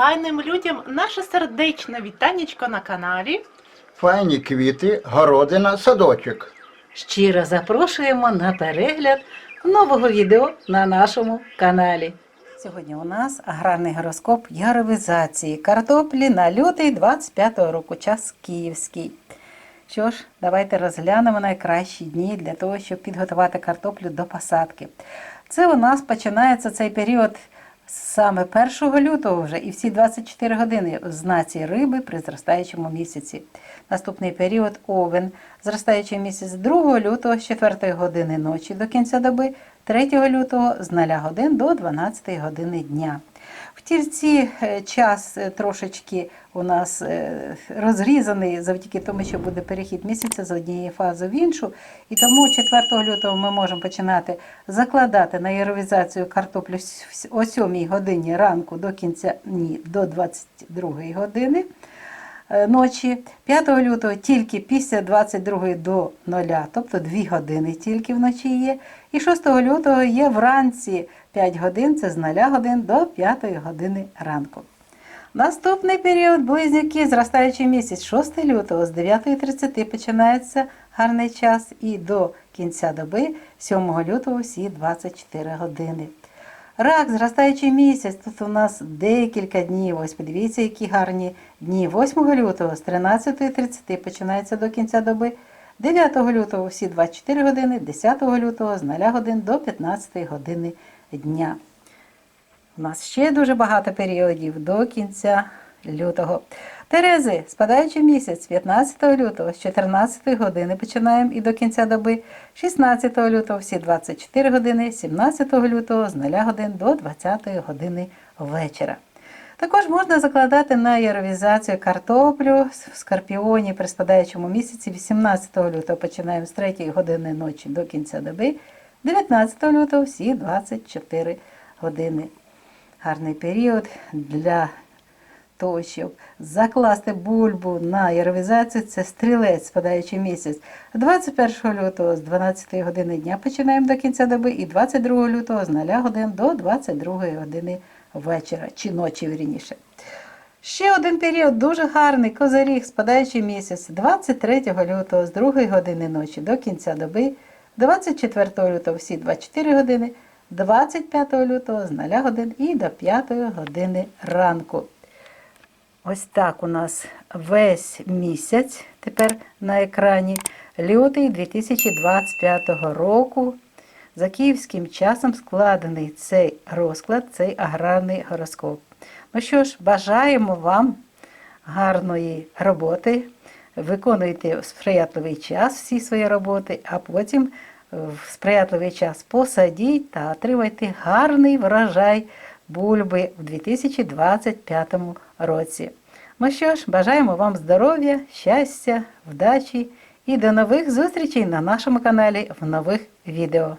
файним людям наше сердечне вітанечко на каналі. Файні квіти, городина, садочок. Щиро запрошуємо на перегляд нового відео на нашому каналі. Сьогодні у нас аграрний гороскоп яровизації картоплі на лютий 25-го року, час київський. Що ж, давайте розглянемо найкращі дні для того, щоб підготувати картоплю до посадки. Це у нас починається цей період саме 1 лютого вже і всі 24 години в знаці риби при зростаючому місяці. Наступний період овен, зростаючий місяць 2 лютого з 4 години ночі до кінця доби, 3 лютого з 0 годин до 12 години дня. Тільці е, час е, трошечки у нас е, розрізаний завдяки тому, що буде перехід місяця з однієї фази в іншу. І тому 4 лютого ми можемо починати закладати на яровізацію картоплю о 7 годині ранку до кінця ні, до 22 години ночі. 5 лютого тільки після 22 до 0, тобто 2 години тільки вночі є. І 6 лютого є вранці 5 годин, це з 0 годин до 5 години ранку. Наступний період близнюки, зростаючий місяць 6 лютого з 9.30 починається гарний час і до кінця доби 7 лютого всі 24 години. Рак, зростаючий місяць, тут у нас декілька днів. Ось подивіться, які гарні дні. 8 лютого з 13.30 починається до кінця доби. 9 лютого всі 24 години, 10 лютого з 0 годин до 15 години дня. У нас ще дуже багато періодів до кінця лютого. Терези, спадаючий місяць 15 лютого з 14 години починаємо і до кінця доби, 16 лютого всі 24 години, 17 лютого з 0 годин до 20 години вечора. Також можна закладати на яровізацію картоплю в скорпіоні при спадаючому місяці 18 лютого починаємо з 3 години ночі до кінця доби, 19 лютого всі 24 години гарний період для того, щоб закласти бульбу на яровізацію, це стрілець, спадаючий місяць. 21 лютого з 12 години дня починаємо до кінця доби, і 22 лютого з 0 годин до 22 години вечора, чи ночі вірніше. Ще один період дуже гарний козиріг, спадаючий місяць 23 лютого з 2 години ночі до кінця доби, 24 лютого всі 24 години, 25 лютого з 0 годин і до 5 години ранку. Ось так у нас весь місяць тепер на екрані. Лютий 2025 року. За київським часом складений цей розклад, цей аграрний гороскоп. Ну що ж, бажаємо вам гарної роботи. Виконуйте в сприятливий час всі свої роботи, а потім в сприятливий час посадіть та отримайте гарний врожай бульби в 2025 році. Ну що ж, бажаємо вам здоров'я, щастя, вдачі і до нових зустрічей на нашому каналі в нових відео.